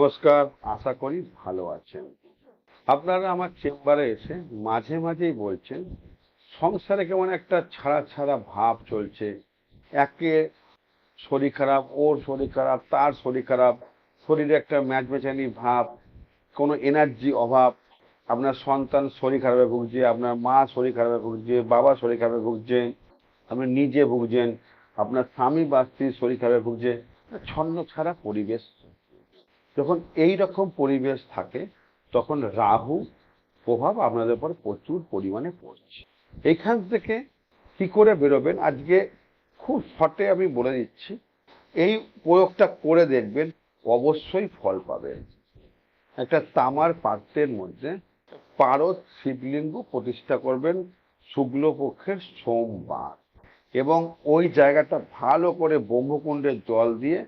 নমস্কার, আশা করি ভালো আছেন। আপনারা আমার চেম্বারে এসে মাঝে মাঝেই বলছেন, সংসারে কেমন একটা ছাড়া ছাড়া ভাব চলছে। একে শরীর খারাপ, ওর শরীর খারাপ, তার শরীর খারাপ, শরীরে একটা ম্যাচ মেচানি ভাব, কোনো এনার্জি অভাব। আপনার সন্তান শরীর খারাপে ভুগছে, আপনার মা শরীর খারাপে ভুগছে, বাবা শরীর খারাপে ভুগছে, আপনি নিজে ভুগছেন, আপনার স্বামী বা স্ত্রীর শরীর খারাপে ভুগছে। ছন্ন ছাড়া পরিবেশ যখন এই রকম পরিবেশ থাকে, তখন রাহু প্রভাব আপনাদের উপর প্রচুর পরিমাণে পড়ছে। এখান থেকে কি করে বেরোবেন? আজকে খুব শর্টে আমি বলে দিচ্ছি, এই প্রয়োগটা করে দেখবেন, অবশ্যই ফল পাবেন। একটা তামার পাত্রের মধ্যে পারদ শিবলিঙ্গ প্রতিষ্ঠা করবেন শুক্লপক্ষের সোমবার এবং ওই জায়গাটা ভালো করে ব্রহ্মকুণ্ডের জল দিয়ে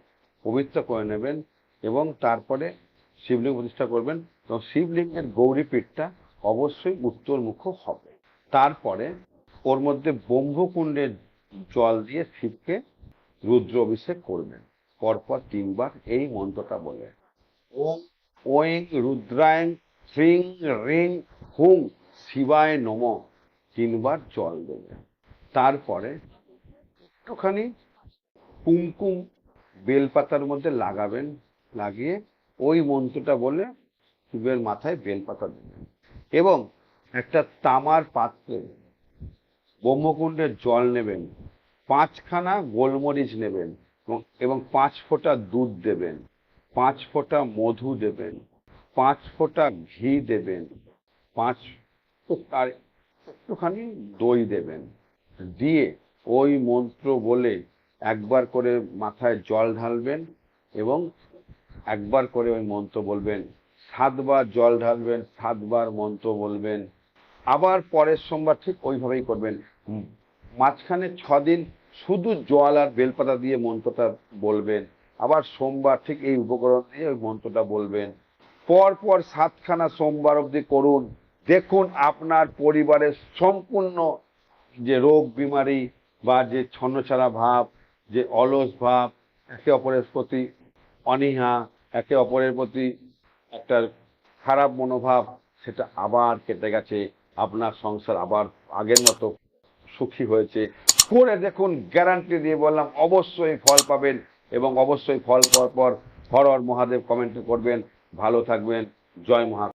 পবিত্র করে নেবেন। এবং তারপরে শিবলিঙ্গ প্রতিষ্ঠা করবেন। এবং শিবলিঙ্গের গৌরীপীঠটা অবশ্যই উত্তরমুখ হবে। তারপরে ওর মধ্যে ব্রহ্মকুণ্ডের জল দিয়ে শিবকে রুদ্র অভিষেক করবেন। পরপর তিনবার এই মন্ত্রটা বলে। ওম ওং রুদ্রায়ং শ্রিং রিং হুং শিবায় নম। তিনবার জল দেবেন। তারপরে একটুখানি কুমকুম বেলপাতার মধ্যে লাগাবেন। লাগিয়ে ওই মন্ত্রটা বলে শিবের মাথায় বেলপাতা দেবেন এবং একটা তামার পাত্রে ব্রহ্মকুণ্ডের জল নেবেন, পাঁচখানা গোলমরিচ নেবেন এবং- পাঁচ ফোঁটা দুধ দেবেন, পাঁচ ফোঁটা মধু দেবেন, পাঁচ ফোঁটা ঘি দেবেন, পাঁচ আর একটুখানি দই দেবেন। দিয়ে ওই মন্ত্র বলে একবার করে মাথায় জল ঢালবেন এবং একবার করে ওই মন্ত্র বলবেন, সাতবার জল ঢালবেন, সাতবার মন্ত্র বলবেন, আবার পরের সোমবার ঠিক ওইভাবেই করবেন। মাঝখানে ছদিন শুধু জল আর বেলপাতা দিয়ে মন্ত্রটা বলবেন, আবার সোমবার ঠিক এই উপকরণ দিয়ে ওই মন্ত্রটা বলবেন। পর পর সাতখানা সোমবার অবধি করুন। দেখুন আপনার পরিবারের সম্পূর্ণ যে রোগ বিমারি বা যে ছন্নছাড়া ভাব, যে অলস ভাব, একে অপরের প্রতি অনীহা, একে অপরের প্রতি একটা খারাপ মনোভাব, সেটা আবার কেটে গেছে। আপনার সংসার আবার আগের মতো সুখী হয়েছে। করে দেখুন গ্যারান্টি দিয়ে বললাম, অবশ্যই ফল পাবেন এবং অবশ্যই ফল পাওয়ার পর হর হর মহাদেব কমেন্ট করবেন। ভালো থাকবেন। জয় মহা